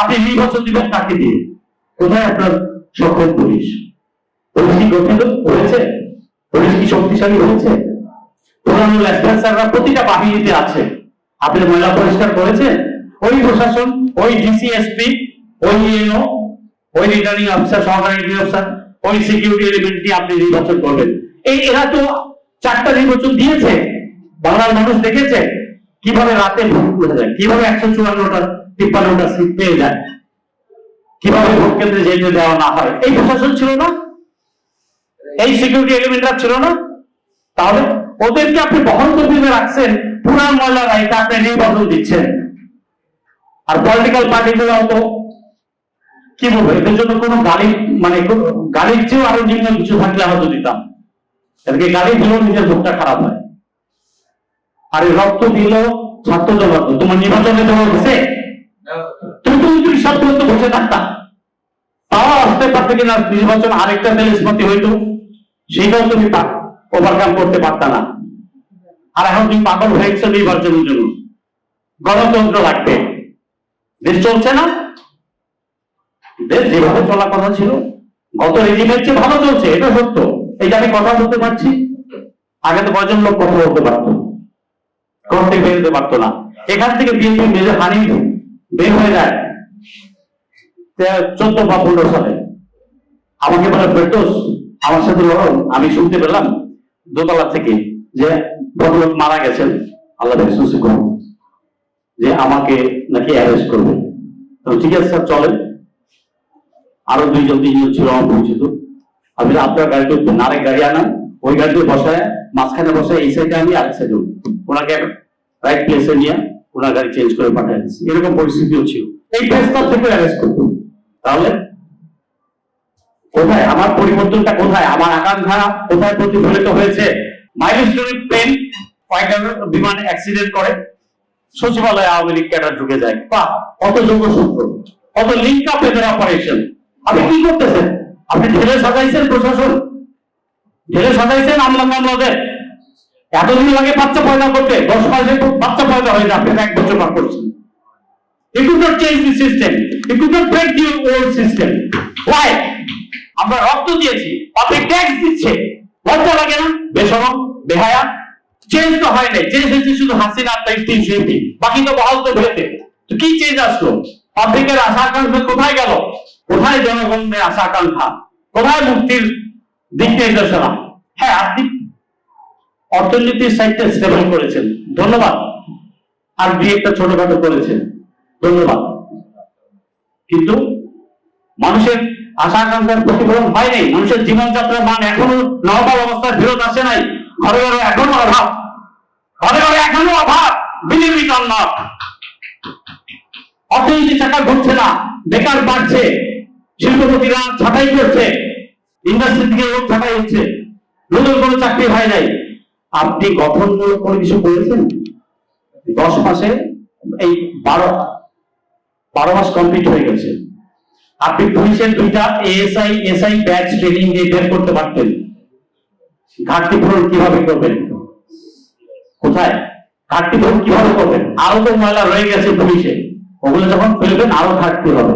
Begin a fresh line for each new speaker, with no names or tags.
আপনি নির্বাচন দিবেন কাকে দিয়ে? কোথায় আপনার সক্ষম পুলিশ? পুলিশ কি গঠিত হয়েছে? পুলিশ কি শক্তিশালী হয়েছে? পুরানো লেসপেন্সাররা প্রতিটা বাহিনীতে আছে। আপনি ময়লা পরিষ্কার করেছেন? ওই প্রশাসন, ওই ডিসিএসপি ওই ইএনও ওই রিটার্নিং অফিসার সহকারী রিটার্নিং অফিসার ওই সিকিউরিটি এলিমেন্ট নিয়ে আপনি নির্বাচন করবেন? এই এরা তো চারটা নির্বাচন দিয়েছে। বাংলার মানুষ দেখেছে। কীভাবে রাতে ভোট করে যায় কীভাবে একশো চুয়ান্নটা, তিপ্পান্নটা সিট পেয়ে যায়? কীভাবে ভোট কেন্দ্রে যেতে দেওয়া না হয়? এই প্রশাসন ছিল না? এই সিকিউরিটি এলিমেন্টরা ছিল না? তাহলে ওদেরকে আপনি বহন কর্মীতে রাখছেন পুরান ময়লা রাইতে আপনি নির্বাচন দিচ্ছেন। আর পলিটিক্যাল পার্টিগুলো তো কি বলব, এদের জন্য কোনো গাড়ি মানে গাড়ির চেয়েও আরও নিম্ন কিছু থাকলে হয়তো দিতাম। এদেরকে গাড়ি দিলেও নিজের ভোটটা খারাপ হয়। আর এই রক্ত দিল ছাত্র জগৎ তোমার নির্বাচনে দেওয়া হয়েছে তুমি তো তুমি সব তো বসে থাকতাম তাও আসতে পারতে কিনা নির্বাচন আরেকটা তেল স্মৃতি হইতো। সেইটাও তুমি ওভারকাম করতে পারত না। আর এখন তুমি পাগল হয়ে গেছো নির্বাচনের জন্য। গণতন্ত্র লাগবে। দেশ চলছে না? দেশ যেভাবে চলার কথা ছিল গত রেজিমের চেয়ে ভালো চলছে এটা সত্য। এই যে আমি কথা বলতে পারছি। আগে তো কয়জন লোক কথা বলতে পারতো? বেরোতে পারতো না। এখান থেকে বিএনপি মেজর হানি বের হয়ে যায়। চোদ্দ বা পনেরো সালে। আমাকে বলে, ফেরদোস, আমার সাথে লড়ো। আমি শুনতে পেলাম দোতলা থেকে যে ভদ্রলোক মারা গেছেন। আল্লাহ করুন। যে আমাকে নাকি অ্যারেস্ট করবে। তো ঠিক আছে, স্যার, চলেন। আরও দুইজন, তিনজন ছিল, আমার পরিচিত। আমি আপনার গাড়িতে উঠবেন। আরেক গাড়ি আনান ওই গাড়িতে বসায়, মাঝখানে বসায়, এই সাইডে আমি আরেক সাইডে ওনাকে রাইট প্লেসে নিয়ে ওনার গাড়ি চেঞ্জ করে পাঠিয়ে এরকম পরিস্থিতিও ছিল। এই প্রেসটার থেকে অ্যারেস্ট করতো তাহলে কোথায়? আমার পরিবর্তনটা কোথায়? আমার আকাঙ্ক্ষা কোথায় প্রতিফলিত হয়েছে? মাইলস্টোনের প্লেন কয়েকটা বিমান অ্যাক্সিডেন্ট করে। সচিবালয়ে আওয়ামী লীগ ক্যাডার ঢুকে যায়। বা কত যোগসূত্র কত লিঙ্ক আপ এদের অপারেশন আপনি কি করতেছেন? আপনি ঢেলে সাজাইছেন প্রশাসন? ঢেলে সাজাইছেন আমলা মামলাদের? এতদিন লাগে বাচ্চা পয়দা করতে, দশ মাসে বাচ্চা পয়দা হয়ে যাবে এক বছর পার করছেন? আমরা রক্ত দিয়েছি ট্যাক্স দিচ্ছে। লজ্জা লাগে না? বেসরম, বেহায়া। চেঞ্জ তো হয় নাই চেঞ্জ হয়েছে শুধু তাই তিনশো এমপি বাকি তো বহাল তো কি চেঞ্জ আসলো? পাবলিকের আশা আকাঙ্ক্ষা কোথায় গেল? কোথায় জনগণের আশা আকাঙ্ক্ষা? কোথায় মুক্তির দিক নির্দেশনা? হ্যাঁ আপনি অর্থনীতির সাইডটা স্টেবল করেছেন। ধন্যবাদ। আর দুই একটা ছোটখাটো করেছেন। ধন্যবাদ। কিন্তু মানুষের আশা আকাঙ্ক্ষার প্রতিফলন হয় নাই। মানুষের জীবনযাত্রার মান এখনও নর্মাল অবস্থায় ফেরত আসে নাই। ঘরে ঘরে এখনও অভাব। ঘরে ঘরে এখনও অভাব। বিলিভি নট অর্থনীতি টাকা ঘুরছে না। বেকার বাড়ছে। শিল্পপতিরা ছাঁটাই করছে। ইন্ডাস্ট্রি থেকে লোক ছাঁটাই হচ্ছে। নতুন কোনো চাকরি হয় নাই। আপনি গঠনমূলক কোনো কিছু করেছেন? দশ মাসে এই বারো বারো মাস কমপ্লিট হয়ে গেছে। আপনি পুলিশের দুইটা এএসআই এসআই ব্যাচ ট্রেনিং দিয়ে বের করতে পারতেন। ঘাটতি পূরণ কীভাবে করবেন? কোথায়? ঘাটতি পূরণ কীভাবে করবেন? আরও তো ময়লা রয়ে গেছে পুলিশে। ওগুলো যখন ফেলবেন আরও ঘাটতি হবে।